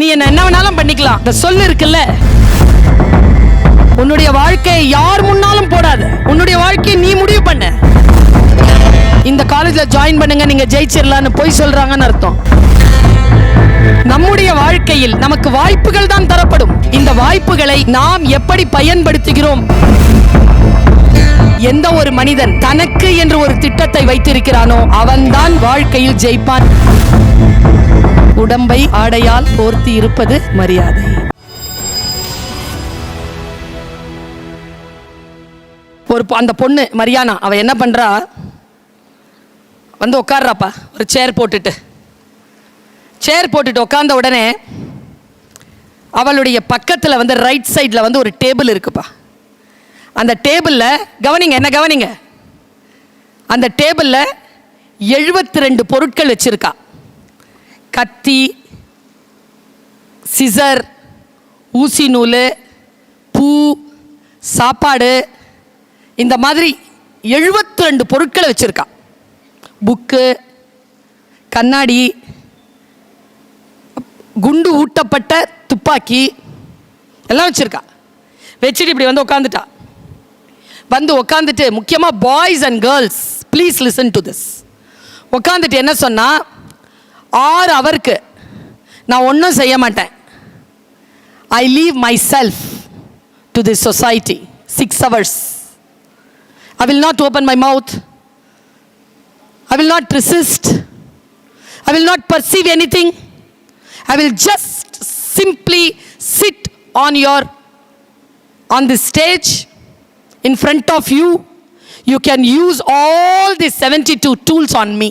நீ என்ன என்ன வேணாலும் பண்ணிக்கலாம். இந்த சொல்லு இருக்குல்ல? உன்னுடைய வாழ்க்கையை யார் முன்னாலும் போடாத. உன்னுடைய வாழ்க்கையை நீ முடிவு பண்ண. இந்த காலேஜ்ல ஜாயின் பண்ணுங்க நீங்க ஜெயிச்சிடலாம்னு போய் சொல்றாங்கன்னு அர்த்தம். நம்முடைய வாழ்க்கையில் நமக்கு வாய்ப்புகள் தான் தரப்படும். இந்த வாய்ப்புகளை நாம் எப்படி பயன்படுத்துகிறோம்? எந்த ஒரு மனிதன் தனக்கு என்று ஒரு திட்டத்தை வைத்திருக்கிறானோ அவன்தான் வாழ்க்கையில் ஜெயிப்பான். உடம்பை ஆடையால் போர்த்தி இருப்பது மரியாதை. ஒரு அந்த பொண்ணு மரியானா அவ என்ன பண்றா? வந்து உட்கார்றாப்பா ஒரு சேர் போட்டுட்டு. சேர் போட்டுட்டு உட்காந்த உடனே அவளுடைய பக்கத்தில் வந்து ரைட் சைடில் வந்து ஒரு டேபிள் இருக்குப்பா. அந்த டேபிளில் கவனிங்க என்ன கவனிங்க? அந்த டேபிளில் எழுபத்தி ரெண்டு பொருட்கள் வச்சுருக்கா. கத்தி சிசர் ஊசி நூல் பூ சாப்பாடு இந்த மாதிரி எழுபத்தி ரெண்டு பொருட்களை வச்சுருக்கா. புக்கு கண்ணாடி குண்டு ஊட்டப்பட்ட துப்பாக்கி எல்லாம் வச்சுருக்கா. வச்சுட்டு இப்படி வந்து உட்காந்துட்டா வந்து உட்காந்துட்டு முக்கியமாக boys and girls please listen to this உட்காந்துட்டு என்ன சொன்னால் ஆறு அவருக்கு நான் ஒன்றும் செய்ய மாட்டேன் I leave myself to the society six hours I will not open my mouth I will not resist I will not perceive anything I will just simply sit on your on the stage in front of you you can use all the 72 tools on me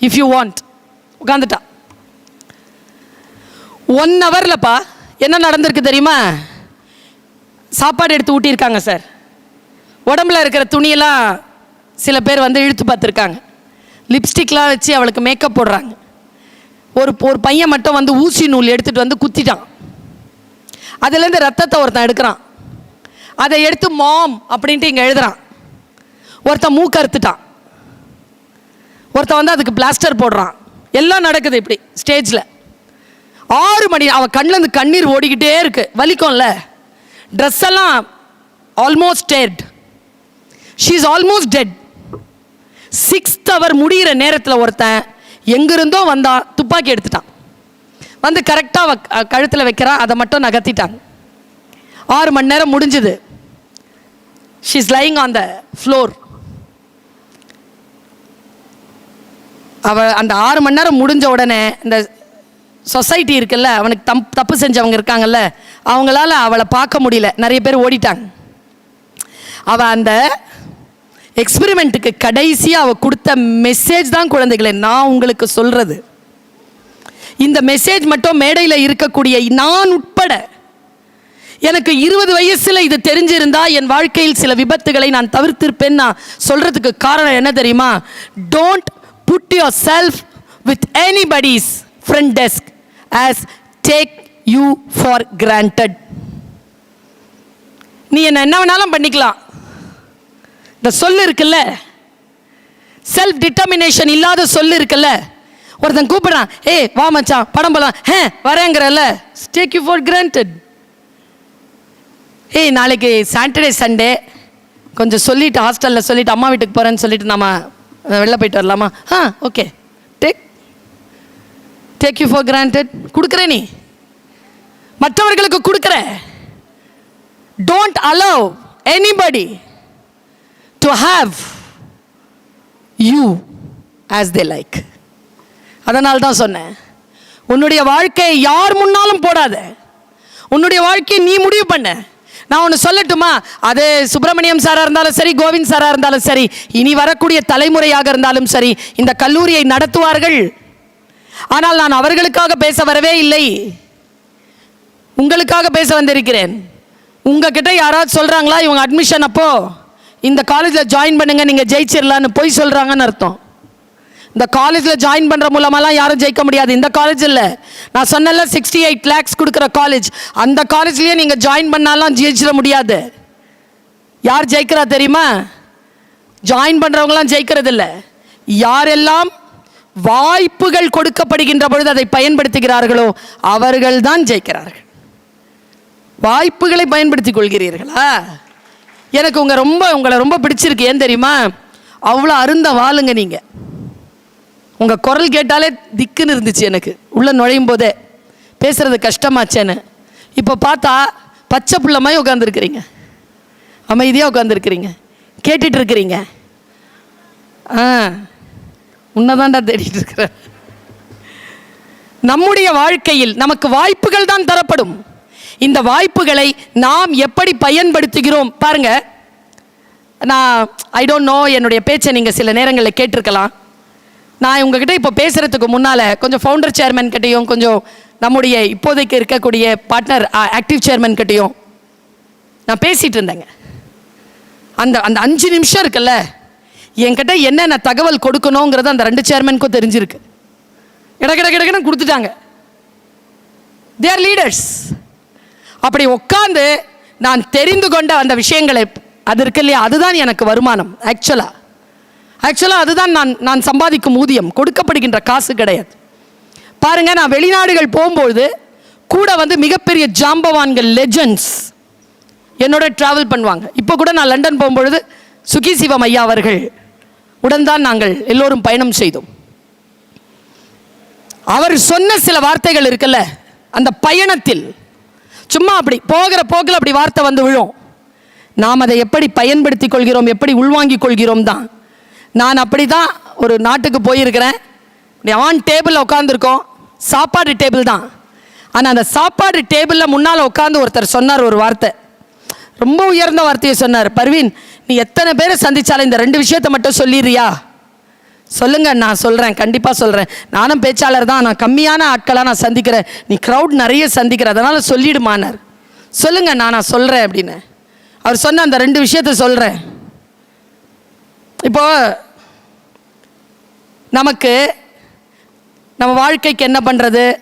if you want உட்காந்துட்டா one ஹவர்லப்பா என்ன நடந்திருக்கு தெரியுமா? சாப்பாடு எடுத்து ஊட்டியிருக்காங்க sir. உடம்புல இருக்கிற துணியெல்லாம் சில பேர் வந்து இழுத்து பார்த்துருக்காங்க. லிப்ஸ்டிக்லாம் வச்சு அவளுக்கு மேக்கப் போடுறாங்க. ஒரு ஒரு பையன் மட்டும் வந்து ஊசி நூல் எடுத்துகிட்டு வந்து குத்திட்டான். அதுலேருந்து ரத்தத்தை ஒருத்தன் எடுக்கிறான். அதை எடுத்து மாம் அப்படின்ட்டு இங்கே எழுதுறான். ஒருத்தன் மூக்கறுத்துட்டான். ஒருத்தன் வந்து அதுக்கு பிளாஸ்டர் போடுறான். எல்லாம் நடக்குது இப்படி ஸ்டேஜில் ஆறு மணி அவன் கண்ணில் கண்ணீர் ஓடிக்கிட்டே இருக்கு. வலிக்கும்ல. ட்ரெஸ் எல்லாம் almost dead she is almost dead sixth hour முடிகிற நேரத்தில் ஒருத்தன் எங்கிருந்தோ வந்தான் துப்பாக்கி எடுத்துட்டான். வந்து கரெக்டாக கழுத்தில் வைக்கிறான் அதை மட்டும் நகர்த்திட்டாங்க ஆறு மணி நேரம் முடிஞ்சுது. She is lying on the floor அவள் அந்த ஆறு மணி நேரம் முடிஞ்ச உடனே இந்த சொசைட்டி இருக்குல்ல அவனுக்கு தம் தப்பு செஞ்சவங்க இருக்காங்கல்ல அவங்களால அவளை பார்க்க முடியல. நிறைய பேர் ஓடிட்டாங்க. அவள் அந்த எக்ஸ்பிரிமெண்ட்டுக்கு கடைசியாக அவள் கொடுத்த மெசேஜ் தான் குழந்தைகளே நான் உங்களுக்கு சொல்கிறது இந்த மெசேஜ் மட்டும் மேடையில் இருக்கக்கூடிய நான் உட்பட எனக்கு இருபது வயசில் இது தெரிஞ்சிருந்தா என் வாழ்க்கையில் சில விபத்துகளை நான் தவிர்த்திருப்பேன். நான் சொல்கிறதுக்கு காரணம் என்ன தெரியுமா? Don't put yourself with anybody's front desk as take you for granted நீ என்ன என்ன வேணாலும் பண்ணிக்கலாம். இந்த சொல்லு இருக்குல்ல? செல்ஃப் டிட்டர்மினேஷன் இல்லாத சொல்லு இருக்குல்ல? ஒருத்தன் கூப்பிடுறான் ஏய் வா மச்சான் படம் போலாம். ஹே வரேங்கிறல்ல. டேக் யூ ஃபார் கிராண்டட் ஏய் நாளைக்கு சாட்டர்டே சண்டே கொஞ்சம் சொல்லிட்டு ஹாஸ்டலில் சொல்லிட்டு அம்மா வீட்டுக்கு போகிறேன்னு சொல்லிட்டு நம்ம வெளில போயிட்டு வரலாமா? ஆ okay take take you for granted கொடுக்குற நீ. மற்றவர்களுக்கு கொடுக்குற. Don't allow anybody to have you as they like அதனால் தான் சொன்னேன். உன்னுடைய வாழ்க்கையை யார் முன்னாலும் போடாத. உன்னுடைய வாழ்க்கையை நீ முடிவு பண்ண. நான் ஒன்று சொல்லட்டுமா? அது சுப்பிரமணியம் சாராக இருந்தாலும் சரி கோவிந்த் சாராக இருந்தாலும் சரி இனி வரக்கூடிய தலைமுறையாக இருந்தாலும் சரி இந்த கல்லூரியை நடத்துவார்கள். ஆனால் நான் அவர்களுக்காக பேச வரவே இல்லை. உங்களுக்காக பேச வந்திருக்கிறேன். உங்ககிட்ட யாராவது சொல்கிறாங்களா இவங்க அட்மிஷன் அப்போ இந்த காலேஜில் ஜாயின் பண்ணுங்கள் நீங்கள் ஜெயிச்சிடலான்னு போய் சொல்கிறாங்கன்னு அர்த்தம். இந்த காலேஜில் ஜாயின் பண்ணுற மூலமாலாம் யாரும் ஜெயிக்க முடியாது. இந்த காலேஜ் இல்லை. நான் சொன்னல சிக்ஸ்டி எயிட் லேக்ஸ் கொடுக்குற காலேஜ் அந்த காலேஜ்லேயே நீங்கள் ஜாயின் பண்ணாலாம் ஜெயிச்சிட முடியாது. யார் ஜெயிக்கிறா தெரியுமா? ஜாயின் பண்ணுறவங்களாம் ஜெயிக்கிறது இல்லை யாரெல்லாம் வாய்ப்புகள் கொடுக்கப்படுகின்ற பொழுது அதை பயன்படுத்துகிறார்களோ அவர்கள் தான் ஜெயிக்கிறார்கள். வாய்ப்புகளை பயன்படுத்திக் கொள்கிறீர்களா? எனக்கு உங்கள் ரொம்ப உங்களை ரொம்ப பிடிச்சிருக்கு. ஏன் தெரியுமா? அவ்வளோ அருந்த வாளுங்க நீங்கள் உங்கள் குரல் கேட்டாலே திக்குன்னு இருந்துச்சு எனக்கு. உள்ளே நுழையும் போதே பேசுகிறது கஷ்டமாச்சேன்னு. இப்போ பார்த்தா பச்சை புள்ள மாதிரி உட்காந்துருக்குறீங்க அமைதியாக உட்காந்துருக்குறீங்க கேட்டுட்டு இருக்கிறீங்க ஆ உன்னதான்டா தேடிட்டு இருக்கிறேன் நம்முடைய வாழ்க்கையில் நமக்கு வாய்ப்புகள் தான் தரப்படும். இந்த வாய்ப்புகளை நாம் எப்படி பயன்படுத்துகிறோம்? பாருங்க. நான் ஐ டோன்ட் நோ என்னுடைய பேச்சை நீங்கள் சில நேரங்களில் கேட்டிருக்கலாம். நான் உங்ககிட்ட இப்போ பேசுகிறதுக்கு முன்னால் கொஞ்சம் ஃபவுண்டர் சேர்மன் கிட்டையும் கொஞ்சம் நம்முடைய இப்போதைக்கு இருக்கக்கூடிய பார்ட்னர் ஆக்டிவ் சேர்மன் கிட்டையும் நான் பேசிகிட்டு இருந்தேங்க. அந்த அந்த அஞ்சு நிமிஷம் இருக்குல்ல என்கிட்ட என்னென்ன தகவல் கொடுக்கணுங்கிறது அந்த ரெண்டு சேர்மனுக்கும் தெரிஞ்சிருக்கு. இடக்கிட கிட கிடக்குன்னு கொடுத்துட்டாங்க. தேர் லீடர்ஸ் அப்படி உட்காந்து நான் தெரிந்து கொண்ட அந்த விஷயங்களை அது இருக்கு இல்லையா அதுதான் எனக்கு வருமானம் ஆக்சுவலாக ஆக்சுவலாக அதுதான் நான் நான் சம்பாதிக்கும் ஊதியம். கொடுக்கப்படுகின்ற காசு கிடையாது. பாருங்கள் நான் வெளிநாடுகள் போகும்பொழுது கூட வந்து மிகப்பெரிய ஜாம்பவான்கள் லெஜண்ட்ஸ் என்னோட ட்ராவல் பண்ணுவாங்க. இப்போ கூட நான் லண்டன் போகும்பொழுது சுகி சிவம் ஐயா அவர்கள் உடன் தான் நாங்கள் எல்லோரும் பயணம் செய்தோம். அவர் சொன்ன சில வார்த்தைகள் இருக்குல்ல அந்த பயணத்தில். சும்மா அப்படி போகிற போக்கில் அப்படி வார்த்தை வந்து விழும். நாம் அதை எப்படி பயன்படுத்தி கொள்கிறோம் எப்படி உள்வாங்கிக் கொள்கிறோம் தான். நான் அப்படி தான் ஒரு நாட்டுக்கு போயிருக்கிறேன். ஆன் டேபிளில் உட்காந்துருக்கோம் சாப்பாடு டேபிள் தான். ஆனால் அந்த சாப்பாடு டேபிளில் முன்னால் உட்காந்து ஒருத்தர் சொன்னார் ஒரு வார்த்தை. ரொம்ப உயர்ந்த வார்த்தையை சொன்னார். பர்வீன் நீ எத்தனை பேரை சந்தித்தாலும் இந்த ரெண்டு விஷயத்தை மட்டும் சொல்லிடுறியா? சொல்லுங்க நான் சொல்கிறேன் கண்டிப்பாக சொல்கிறேன் நானும் பேச்சாளர் தான். நான் கம்மியான ஆட்களாக நான் சந்திக்கிறேன். நீ க்ரௌட் நிறைய சந்திக்கிற. அதனால் சொல்லிடுமானார். சொல்லுங்க நான் நான் சொல்கிறேன் அப்படின்னு. அவர் சொன்ன அந்த ரெண்டு விஷயத்த சொல்கிறேன் இப்போ நமக்கு நம்ம வாழ்க்கைக்கு என்ன பண்ணுறது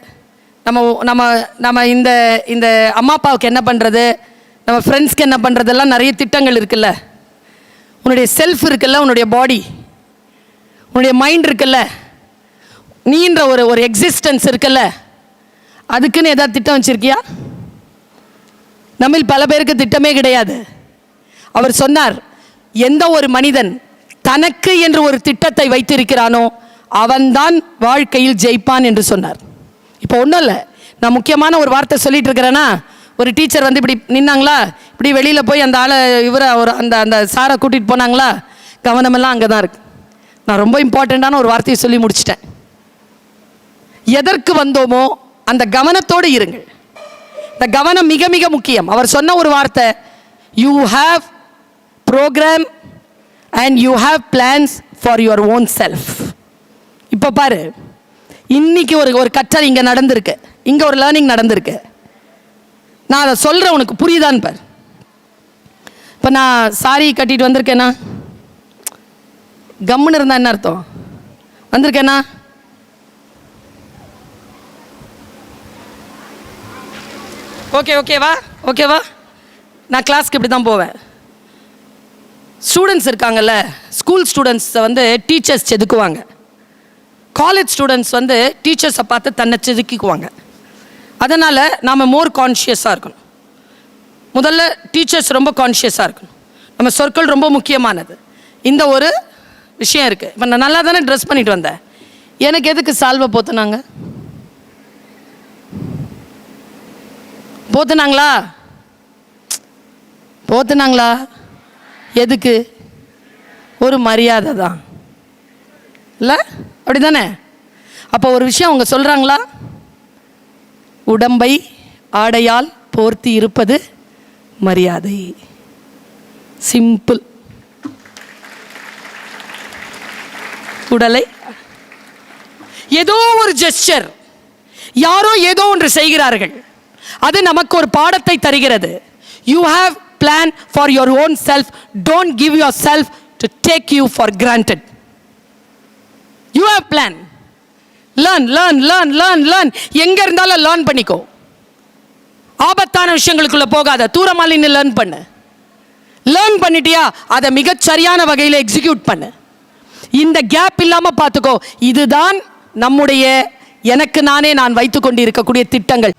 நம்ம நம்ம நம்ம இந்த இந்த அம்மா அப்பாவுக்கு என்ன பண்ணுறது நம்ம ஃப்ரெண்ட்ஸ்க்கு என்ன பண்ணுறதெல்லாம் நிறைய திட்டங்கள் இருக்குல்ல. உன்னுடைய செல்ஃப் இருக்குல்ல உன்னுடைய பாடி உன்னுடைய மைண்ட் இருக்குல்ல. நீன்ற ஒரு ஒரு எக்ஸிஸ்டன்ஸ் இருக்குல்ல. அதுக்குன்னு ஏதாவது திட்டம் வச்சுருக்கியா? நம்மில் பல பேருக்கு திட்டமே கிடையாது. அவர் சொன்னார் எந்த ஒரு மனிதன் தனக்கு என்று ஒரு திட்டத்தை வைத்திருக்கிறானோ அவன்தான் வாழ்க்கையில் ஜெயிப்பான் என்று சொன்னார். இப்போ ஒன்றும் இல்லை. நான் முக்கியமான ஒரு வார்த்தை சொல்லிட்டு இருக்கிறேன்னா ஒரு டீச்சர் வந்து இப்படி நின்னாங்களா? இப்படி வெளியில் போய் அந்த ஆளை இவரை ஒரு அந்த அந்த சாரை கூட்டிகிட்டு போனாங்களா? கவனமெல்லாம் அங்கே தான் இருக்கு. நான் ரொம்ப இம்பார்ட்டண்ட்டான ஒரு வார்த்தையை சொல்லி முடிச்சிட்டேன். எதற்கு வந்தோமோ அந்த கவனத்தோடு இருங்கள். இந்த கவனம் மிக மிக முக்கியம். அவர் சொன்ன ஒரு வார்த்தை you have program and you have plans for your own self இப்போ பாரு. இன்னைக்கு ஒரு ஒரு கற்றல் இங்கே நடந்திருக்கு. இங்கே ஒரு லேர்னிங் நடந்திருக்கு. நான் அதை சொல்கிறேன் உனக்கு புரியுதான்னு பார். இப்போ நான் சாரி கட்டிட்டு வந்திருக்கேனா? கம்முன்னு இருந்தா என்ன அர்த்தம்? வந்திருக்கேனா? ஓகே ஓகேவா ஓகேவா நான் கிளாஸ்க்கு இப்படி தான் போவேன். ஸ்டூடெண்ட்ஸ் இருக்காங்கல்ல ஸ்கூல் ஸ்டூடெண்ட்ஸை வந்து டீச்சர்ஸ் செதுக்குவாங்க. காலேஜ் ஸ்டூடெண்ட்ஸ் வந்து டீச்சர்ஸை பார்த்து தன்னை செதுக்கிக்குவாங்க. அதனால் நாம் மோர் கான்ஷியஸாக இருக்கணும். முதல்ல டீச்சர்ஸ் ரொம்ப கான்ஷியஸாக இருக்கணும். நம்ம சொற்கள் ரொம்ப முக்கியமானது. இந்த ஒரு விஷயம் இருக்குது இப்போ நான் நல்லா தானே ட்ரெஸ் பண்ணிட்டு வந்தேன். எனக்கு எதுக்கு சால்வை போத்துனாங்க? போத்துனாங்களா? போத்துனாங்களா? எதுக்கு? ஒரு மரியாதை தான். இல்லை? அப்படி தானே அப்போ ஒரு விஷயம் அவங்க சொல்கிறாங்களா உடம்பை ஆடையால் போர்த்தி இருப்பது மரியாதை. சிம்பிள் உடலை ஏதோ ஒரு ஜெஸ்டர் யாரோ ஏதோ ஒன்று செய்கிறார்கள். அது நமக்கு ஒரு பாடத்தை தருகிறது. You have plan for your own self don't give yourself to take you for granted you have plan learn learn learn learn learn எங்கே இருந்தாலும் லேர்ன் பண்ணிக்கோ. ஆபத்தான விஷயங்களுக்குள்ள போகாத. தூரமாக நின்று லேர்ன் பண்ணு. லேர்ன் பண்ணிட்டியா? அதை மிகச்சரியான வகையில் எக்ஸிக்யூட் பண்ணு. இந்த கேப் இல்லாம பார்த்துக்கோ இதுதான் நம்முடைய எனக்கு நானே நான் வைத்து கொண்டு இருக்கக்கூடிய திட்டங்கள்.